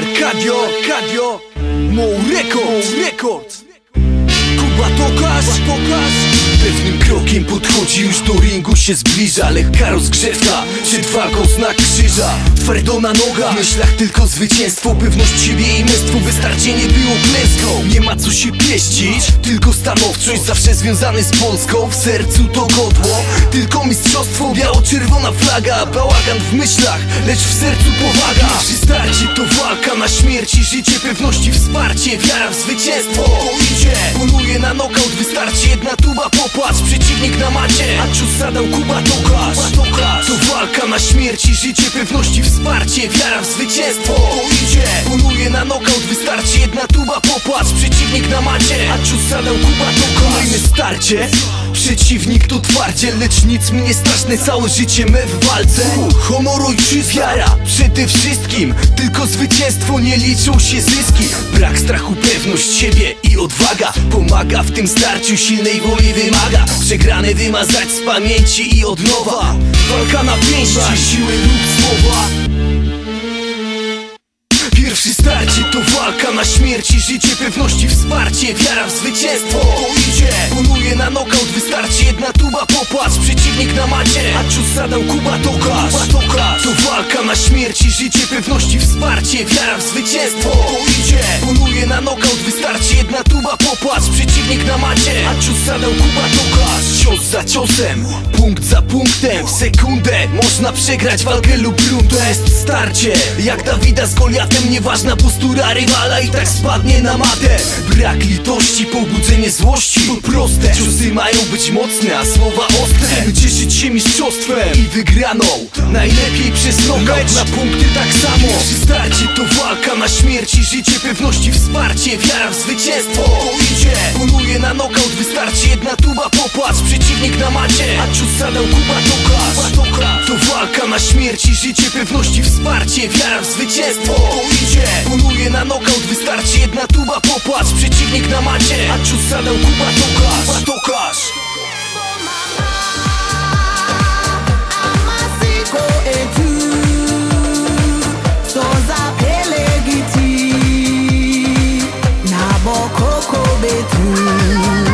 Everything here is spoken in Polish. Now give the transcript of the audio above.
Arcadio, Arcadio, more Records, Records, Cuba Tocas, Tocas. Krokiem podchodzi już do ringu się zbliża Lekka rozgrzewka, przed walką znak krzyża Twardo na nogach, w myślach tylko zwycięstwo Pewność siebie i męstwo, wystarczy nie było klęską Nie ma co się pieścić, tylko stanowczość. Zawsze związany z Polską, w sercu to godło. Tylko mistrzostwo, biało-czerwona flaga Bałagan w myślach, lecz w sercu powaga. Pierwszy starcie to walka na śmierć i życie Pewności wsparcie, wiara w zwycięstwo. To idzie, poluje na nokaut Wystarczy jedna tuba, Przeciwnik na macie, a cios zadał Kuba Tokarz To walka na śmierć i życie Pewności wsparcie, wiara w zwycięstwo. To idzie, poluje na nokaut Wystarczy jedna tuba, popatrz Przeciwnik na macie, a cios zadał Kuba Tokarz Kolejne starcie Przeciwnik to twardzie, lecz nic mi nie straszne Całe życie me w walce. Honor ojczyzna, wiara przede wszystkim Tylko zwycięstwo, nie liczą się zyski. Brak strachu, pewność siebie i odwaga Pomaga w tym starciu, silnej woli wymaga. Przegrane wymazać z pamięci i od nowa. Walka na pięści, siły lub słowa. Pierwszy starcie to walka na śmierć i życie Pewności wsparcie, wiara w zwycięstwo Poluje na nokaut Wystarczy jedna tuba, popatrz Przeciwnik na macie, a cios zadał Kuba Tokarz. To walka na śmierć i życie Pewności wsparcie, wiara w zwycięstwo. To idzie, poluje na nokaut Wystarczy jedna tuba, popatrz Przeciwnik na macie, cios zadał Kuba Tokarz Cios za ciosem, punkt za punktem W sekundę można przegrać walkę lub run To jest starcie, jak Dawida z Goliatem Nieważna postura rywala i tak spadnie na matę. Brak litości, pobudzenie złości To proste, ciosy mają być mocne, a słowa ostre. Chcemy cieszyć się mistrzostwem i wygraną Najlepiej przez knockout, na punkty tak samo starcie to walka na śmierć i życie Pewności wsparcie, wiara w zwycięstwo. To idzie, poluje na knockout Wystarczy jedna tuba popłac, przeciwnik na macie. A ciut zadał Kuba Tokas To walka na śmierć i życie, pewności, wsparcie Wiara w zwycięstwo, to idzie. Poluje na nokaut, wystarczy jedna tuba popłac Przeciwnik na macie, a ciut zadał Kuba Tokas Tokas Boko betu